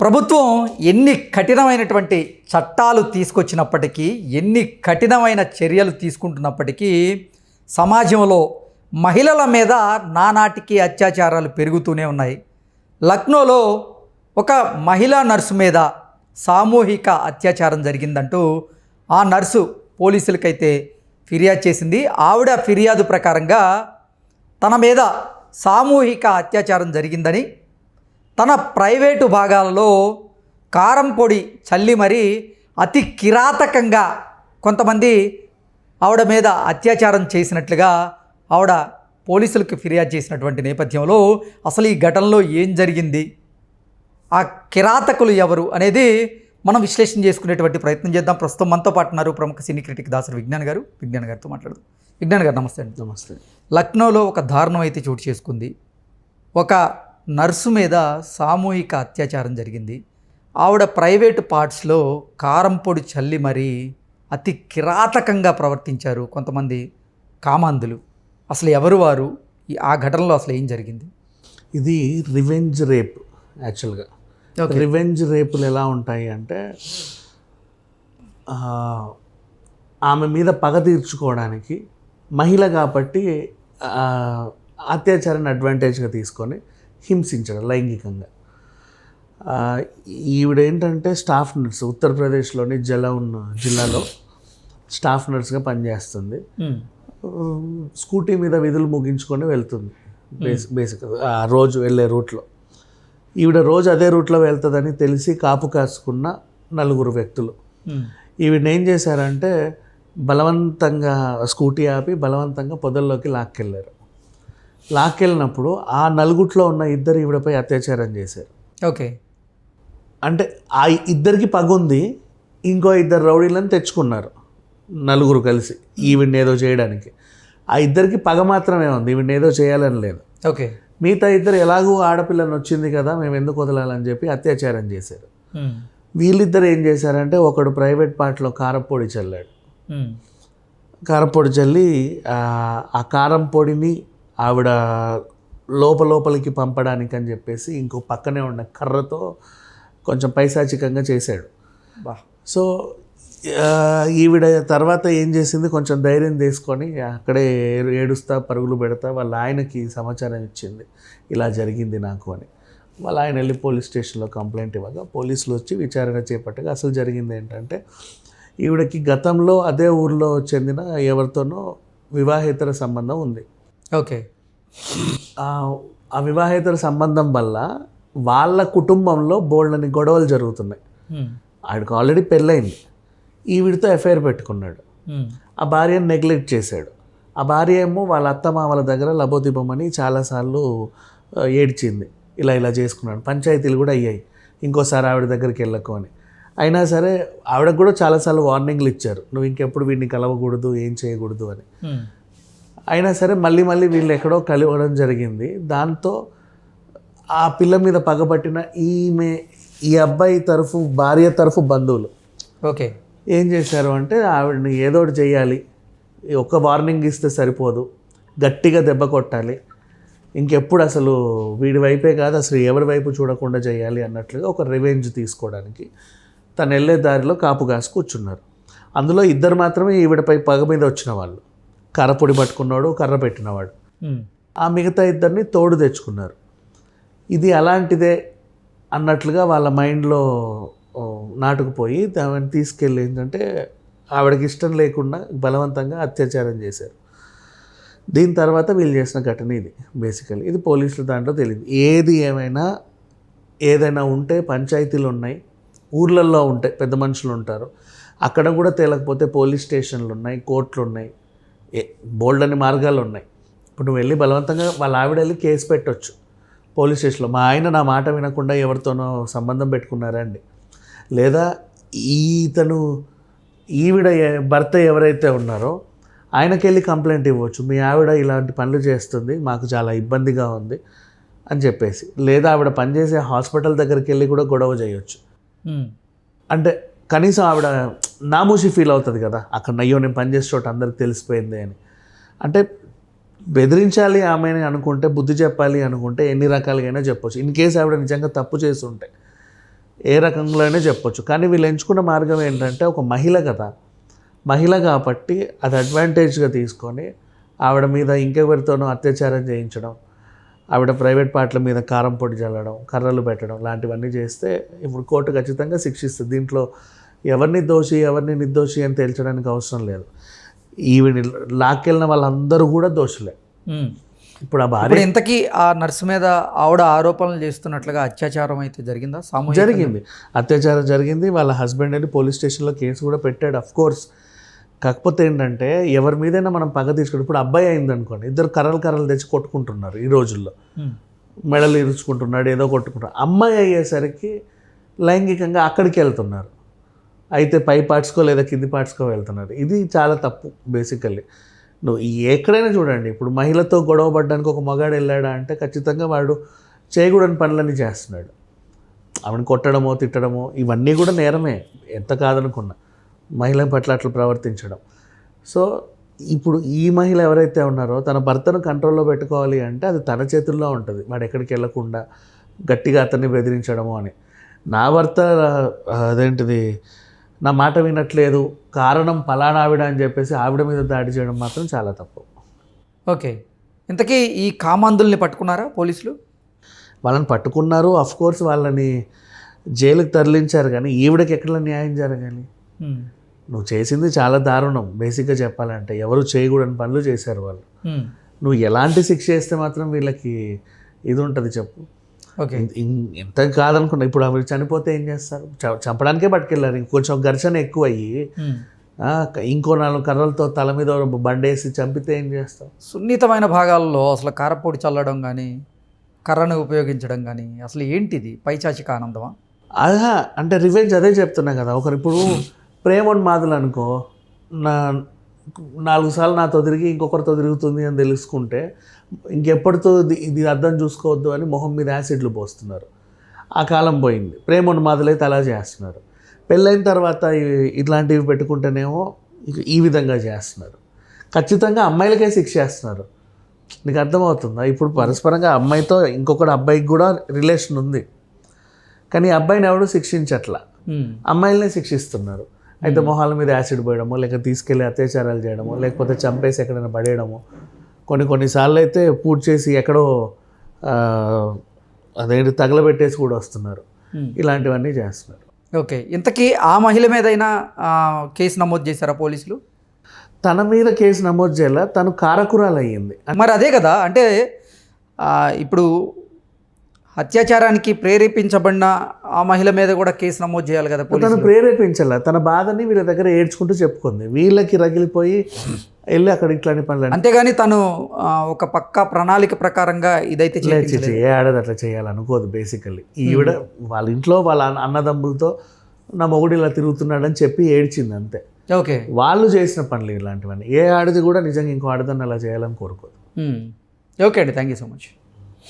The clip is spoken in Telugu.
ప్రభుత్వం ఎన్ని కఠినమైనటువంటి చట్టాలు తీసుకొచ్చినప్పటికీ ఎన్ని కఠినమైన చర్యలు తీసుకుంటున్నప్పటికీ సమాజంలో మహిళల మీద నానాటికి అత్యాచారాలు పెరుగుతూనే ఉన్నాయి. లక్నోలో ఒక మహిళా నర్సు మీద సామూహిక అత్యాచారం జరిగిందంటూ ఆ నర్సు పోలీసులకైతే ఫిర్యాదు చేసింది. ఆవిడ ఫిర్యాదు ప్రకారంగా తన మీద సామూహిక అత్యాచారం జరిగిందని తన ప్రైవేటు భాగాలలో కారం పొడి చల్లి మరీ అతి కిరాతకంగా కొంతమంది ఆవిడ మీద అత్యాచారం చేసినట్లుగా ఆవిడ పోలీసులకు ఫిర్యాదు చేసినటువంటి నేపథ్యంలో అసలు ఈ ఘటనలో ఏం జరిగింది? ఆ కిరాతకులు ఎవరు అనేది మనం విశ్లేషణ చేసుకునేటువంటి ప్రయత్నం చేద్దాం. ప్రస్తుతం మనతో పాటు ఉన్నారు ప్రముఖ సినీ క్రిటిక్ దాసరి విజ్ఞాన్ గారు. విజ్ఞాన్ గారితో మాట్లాడదాం. విజ్ఞాన్ గారు నమస్తే అండి. నమస్తే. లక్నోలో ఒక దారుణం అయితే చోటు చేసుకుంది. ఒక నర్సు మీద సామూహిక అత్యాచారం జరిగింది. ఆవిడ ప్రైవేటు పార్ట్స్లో కారం పొడి చల్లి మరీ అతి కిరాతకంగా ప్రవర్తించారు కొంతమంది కామాంధులు. అసలు ఎవరు వారు? ఈ ఆ ఘటనలో అసలు ఏం జరిగింది? ఇది రివెంజ్ రేప్ యాక్చువల్గా. రివెంజ్ రేపులు ఎలా ఉంటాయి అంటే ఆమె మీద పగ తీర్చుకోవడానికి మహిళ కాబట్టి అత్యాచారాన్ని అడ్వాంటేజ్గా తీసుకొని హింసించడం లైంగికంగా. ఈవిడ ఏంటంటే స్టాఫ్ నర్స్ ఉత్తరప్రదేశ్లోని జలౌన్ జిల్లాలో స్టాఫ్ నర్స్గా పనిచేస్తుంది. స్కూటీ మీద విధులు ముగించుకొని వెళ్తుంది బేస్ బేసిక్ ఆ రోజు వెళ్ళే రూట్లో. ఈవిడ రోజు అదే రూట్లో వెళ్తుందని తెలిసి కాపు కాసుకున్న నలుగురు వ్యక్తులు. ఈవిడ ఏం చేశారంటే బలవంతంగా స్కూటీ ఆపి బలవంతంగా పొదల్లోకి లాక్కెళ్ళారు లాక్కెళ్ళినప్పుడు ఆ నలుగుట్లో ఉన్న ఇద్దరు ఈవిడపై అత్యాచారం చేశారు. ఓకే. అంటే ఆ ఇద్దరికి పగుంది ఇంకో ఇద్దరు రౌడీలను తెచ్చుకున్నారు నలుగురు కలిసి ఈవిడ్ని ఏదో చేయడానికి. ఆ ఇద్దరికి పగ మాత్రమే ఉంది ఈవిడ్ని ఏదో చేయాలని లేదు. ఓకే. మిగతా ఇద్దరు ఎలాగూ ఆడపిల్లని వచ్చింది కదా మేము ఎందుకు వదలాలని చెప్పి అత్యాచారం చేశారు. వీళ్ళిద్దరు ఏం చేశారంటే ఒకడు ప్రైవేట్ పార్ట్లో కారపొడి చల్లాడు. కారపొడి చల్లి ఆ, ఆ కారం పొడిని ఆవిడ లోపలోపలికి పంపడానికి అని చెప్పేసి ఇంకో పక్కనే ఉన్న కర్రతో కొంచెం పైశాచికంగా చేశాడు. బా. సో ఈవిడ తర్వాత ఏం చేసింది? కొంచెం ధైర్యం తీసుకొని అక్కడే ఏడుస్తా పరుగులు పెడతా వాళ్ళ ఆయనకి సమాచారం ఇచ్చింది. ఇలా జరిగింది నాకు అని. వాళ్ళ ఆయన వెళ్ళి పోలీస్ స్టేషన్లో కంప్లైంట్ ఇవ్వగా పోలీసులు వచ్చి విచారణ చేపట్టగా అసలు జరిగింది ఏంటంటే ఈవిడకి గతంలో అదే ఊర్లో చెందిన ఎవరితోనో వివాహేతర సంబంధం ఉంది. ఓకే. ఆ వివాహేతర సంబంధం వల్ల వాళ్ళ కుటుంబంలో బోల్డని గొడవలు జరుగుతున్నాయి. ఉమ్, ఆవిడకి ఆల్రెడీ పెళ్ళయింది. ఈవిడితో ఎఫ్ఐఆర్ పెట్టుకున్నాడు. ఆ భార్యను నెగ్లెక్ట్ చేశాడు. ఆ భార్య ఏమో వాళ్ళ అత్తమామల దగ్గర లబోదిబమని చాలాసార్లు ఏడ్చింది. ఇలా ఇలా చేసుకున్నాడు. పంచాయతీలు కూడా అయ్యాయి. ఇంకోసారి ఆవిడ దగ్గరికి వెళ్ళకు అని. అయినా సరే ఆవిడకు కూడా చాలాసార్లు వార్నింగ్లు ఇచ్చారు. నువ్వు ఇంకెప్పుడు వీడిని కలవకూడదు ఏం చేయకూడదు అని. అయినా సరే మళ్ళీ మళ్ళీ వీళ్ళు ఎక్కడో కలవడం జరిగింది. దాంతో ఆ పిల్ల మీద పగబట్టిన ఈమె ఈ అబ్బాయి తరఫు భార్య తరఫు బంధువులు. ఓకే. ఏం చేశారు అంటే ఆవిడని ఏదో ఒకటి చేయాలి. ఒక్క వార్నింగ్ ఇస్తే సరిపోదు. గట్టిగా దెబ్బ కొట్టాలి. ఇంకెప్పుడు అసలు వీడి వైపే కాదు అసలు ఎవరి వైపు చూడకుండా చేయాలి అన్నట్లుగా ఒక రివెంజ్ తీసుకోవడానికి తను వెళ్ళే దారిలో కాపు కాసి కూర్చున్నారు. అందులో ఇద్దరు మాత్రమే ఈవిడపై పగ మీద వచ్చిన వాళ్ళు. కర్రపొడి పట్టుకున్నాడు కర్ర పెట్టినవాడు. ఆ మిగతా ఇద్దరిని తోడు తెచ్చుకున్నారు. ఇది అలాంటిదే అన్నట్లుగా వాళ్ళ మైండ్లో నాటుకుపోయి ఆమెను తీసుకెళ్ళి ఏంటంటే ఆవిడకి ఇష్టం లేకుండా బలవంతంగా అత్యాచారం చేశారు. దీని తర్వాత వీళ్ళు చేసిన ఘటన ఇది బేసికలీ. ఇది పోలీసుల దాంట్లో తెలియదు. ఏది ఏమైనా ఏదైనా ఉంటే పంచాయతీలు ఉన్నాయి ఊర్లల్లో ఉంటాయి పెద్ద మనుషులు ఉంటారు. అక్కడ కూడా తేలకపోతే పోలీస్ స్టేషన్లు ఉన్నాయి కోర్టులు ఉన్నాయి. బోల్డ్ అని మార్గాలు ఉన్నాయి. ఇప్పుడు నువ్వు వెళ్ళి బలవంతంగా వాళ్ళ ఆవిడ వెళ్ళి కేసు పెట్టొచ్చు. పోలీస్ స్టేషన్లో. మా ఆయన నా మాట వినకుండా ఎవరితోనో సంబంధం పెట్టుకున్నారండి లేదా ఈతను ఈవిడ భర్త ఎవరైతే ఉన్నారో ఆయనకెళ్ళి కంప్లైంట్ ఇవ్వచ్చు. మీ ఆవిడ ఇలాంటి పనులు చేస్తుంది మాకు చాలా ఇబ్బందిగా ఉంది అని చెప్పేసి. లేదా ఆవిడ పనిచేసే హాస్పిటల్ దగ్గరికి వెళ్ళి కూడా గొడవ చేయొచ్చు. అంటే కనీసం ఆవిడ నామూసి ఫీల్ అవుతుంది కదా. అక్కడ అయ్యో నేను పనిచేసే చోట అందరికి తెలిసిపోయింది అని. అంటే బెదిరించాలి ఆమెని అనుకుంటే బుద్ధి చెప్పాలి అనుకుంటే ఎన్ని రకాలుగైనా చెప్పొచ్చు. ఇన్ కేసు ఆవిడ నిజంగా తప్పు చేస్తుంటే ఏ రకంలోనే చెప్పొచ్చు. కానీ వీళ్ళు ఎంచుకున్న మార్గం ఏంటంటే ఒక మహిళ కదా. మహిళ కాబట్టి అది అడ్వాంటేజ్గా తీసుకొని ఆవిడ మీద ఇంకెవరితోనో అత్యాచారం చేయించడం ఆవిడ ప్రైవేట్ పార్ట్ల మీద కారం పొడి చల్లడం కర్రలు పెట్టడం లాంటివన్నీ చేస్తే ఇప్పుడు కోర్టు ఖచ్చితంగా శిక్షిస్తుంది. దీంట్లో ఎవరిని దోషి ఎవరిని నిర్దోషి అని తేల్చడానికి అవసరం లేదు. ఈవిని లాక్కెళ్ళిన వాళ్ళందరూ కూడా దోషులే. ఇప్పుడు ఆ భార్య ఇంతకీ ఆ నర్సు మీద ఆవిడ ఆరోపణలు చేస్తున్నట్లుగా అత్యాచారం అయితే జరిగిందా? జరిగింది. అత్యాచారం జరిగింది. వాళ్ళ హస్బెండ్ అని పోలీస్ స్టేషన్లో కేసు కూడా పెట్టాడు. అఫ్ కోర్స్ కాకపోతే ఏంటంటే ఎవరి మీదైనా మనం పగ తీసుకుంటాం ఇప్పుడు అబ్బాయి అయింది అనుకోండి ఇద్దరు కర్రలు కర్రలు తెచ్చి కొట్టుకుంటున్నారు ఈ రోజుల్లో. మెడలు ఇరుచుకుంటున్నాడు ఏదో కొట్టుకుంటున్నాడు. అమ్మాయి అయ్యేసరికి లైంగికంగా అక్కడికి వెళ్తున్నారు. అయితే పై పార్ట్స్కో లేదా కింది పార్ట్స్కో వెళ్తున్నారు. ఇది చాలా తప్పు బేసికల్లీ. నువ్వు ఎక్కడైనా చూడండి ఇప్పుడు మహిళతో గొడవ పడ్డానికి ఒక మగాడు వెళ్ళాడా అంటే ఖచ్చితంగా వాడు చేయకూడని పనులన్నీ చేస్తున్నాడు. ఆవిడని కొట్టడమో తిట్టడమో ఇవన్నీ కూడా నేరమే ఎంత కాదనుకున్నా. మహిళ పట్ల అట్లా ప్రవర్తించడం. సో ఇప్పుడు ఈ మహిళ ఎవరైతే ఉన్నారో తన భర్తను కంట్రోల్లో పెట్టుకోవాలి అంటే అది తన చేతుల్లో ఉంటుంది. వాడు ఎక్కడికి వెళ్ళకుండా గట్టిగా అతన్ని బెదిరించడము అని. నా భర్త అదేంటిది నా మాట వినట్లేదు కారణం పలానా ఆవిడ అని చెప్పేసి ఆవిడ మీద దాడి చేయడం మాత్రం చాలా తప్పు. ఓకే. ఇంతకీ ఈ కామాంధుల్ని పట్టుకున్నారా పోలీసులు? వాళ్ళని పట్టుకున్నారు. అఫ్ కోర్స్ వాళ్ళని జైలుకి తరలించారు కానీ ఈవిడకి ఎక్కడ న్యాయం జరగాలి. నువ్వు చేసింది చాలా దారుణం. బేసిక్గా చెప్పాలంటే ఎవరు చేయకూడని పనులు చేశారు వాళ్ళు. ఉమ్. నువ్వు ఎలాంటి శిక్ష చేస్తే మాత్రం వీళ్ళకి ఇది ఉంటుంది చెప్పు. ఓకే ఎంత కాదనుకున్నా ఇప్పుడు అవి చనిపోతే ఏం చేస్తారు? చంపడానికే పట్టుకెళ్ళారు. ఇంకొంచెం ఘర్షణ ఎక్కువ అయ్యి. ఆ, ఇంకో నాలుగు కర్రలతో తల మీద బండేసి చంపితే ఏం చేస్తావు సున్నితమైన భాగాల్లో అసలు కారపొడి చల్లడం కానీ కర్రను ఉపయోగించడం కానీ అసలు ఏంటిది? పైచాచిక ఆనందమా? అదా అంటే రివెంజ్ అదే చెప్తున్నా కదా. ఒకరు ఇప్పుడు ప్రేమోన్మాదులు అనుకో నా నాలుగు సార్లు నాతో తిరిగి ఇంకొకరితో తిరుగుతుంది అని తెలుసుకుంటే ఇంకెప్పటితో ఇది- అర్థం చూసుకోవద్దు అని మొహం మీద యాసిడ్లు పోస్తున్నారు. ఆ కాలం పోయింది. ప్రేమోన్మాదులు అయితే అలా చేస్తున్నారు. పెళ్ళైన తర్వాత ఇట్లాంటివి పెట్టుకుంటేనేమో ఇక ఈ విధంగా చేస్తున్నారు. ఖచ్చితంగా అమ్మాయిలకే శిక్ష చేస్తున్నారు నీకు అర్థమవుతుందా? ఇప్పుడు పరస్పరంగా అమ్మాయితో ఇంకొకటి అబ్బాయికి కూడా రిలేషన్ ఉంది. కానీ అబ్బాయిని ఎవడు శిక్షించట్లా. అమ్మాయిలనే శిక్షిస్తున్నారు. అయితే మొహాల మీద యాసిడ్ పోయడమో లేక తీసుకెళ్ళి అత్యాచారాలు చేయడమో లేకపోతే చంపేసి ఎక్కడైనా పడేయడమో కొన్ని కొన్నిసార్లు అయితే పూర్తి చేసి ఎక్కడో అదేంటి తగలబెట్టేసి కూడా వస్తున్నారు. ఇలాంటివన్నీ చేస్తున్నారు. ఓకే. ఇంతకీ ఆ మహిళ మీదైనా ఆ, కేసు నమోదు చేశారా పోలీసులు? తన మీద కేసు నమోదు చేయాల? తను కారకురాలు అయ్యింది మరి అదే కదా అంటే ఇప్పుడు అత్యాచారానికి ప్రేరేపించబడిన ఆ మహిళ మీద కూడా కేసు నమోదు చేయాలి కదా తను ప్రేరేపించాల. తన బాధని వీళ్ళ దగ్గర ఏడ్చుకుంటూ చెప్పుకుంది. వీళ్ళకి రగిలిపోయి వెళ్ళి అక్కడ ఇట్లాంటి పనులు అంతేగాని తను ఒక పక్క ప్రణాళిక ప్రకారంగా ఇదైతే లేదు చేయించలేదు. చిచి, ఏ ఆడది అట్లా చేయాలనుకోదు బేసికల్లీ ఈవిడ వాళ్ళ ఇంట్లో వాళ్ళ అన్న- అన్నదమ్ములతో నా మొగుడు ఇలా తిరుగుతున్నాడని చెప్పి ఏడ్చింది అంతే. ఓకే. వాళ్ళు చేసిన పనులు ఇలాంటివన్నీ. ఏ ఆడది కూడా నిజంగా ఇంకో ఆడదాన్ని అలా చేయాలని కోరుకోదు. ఉమ్. ఓకే అండి. Thank you so much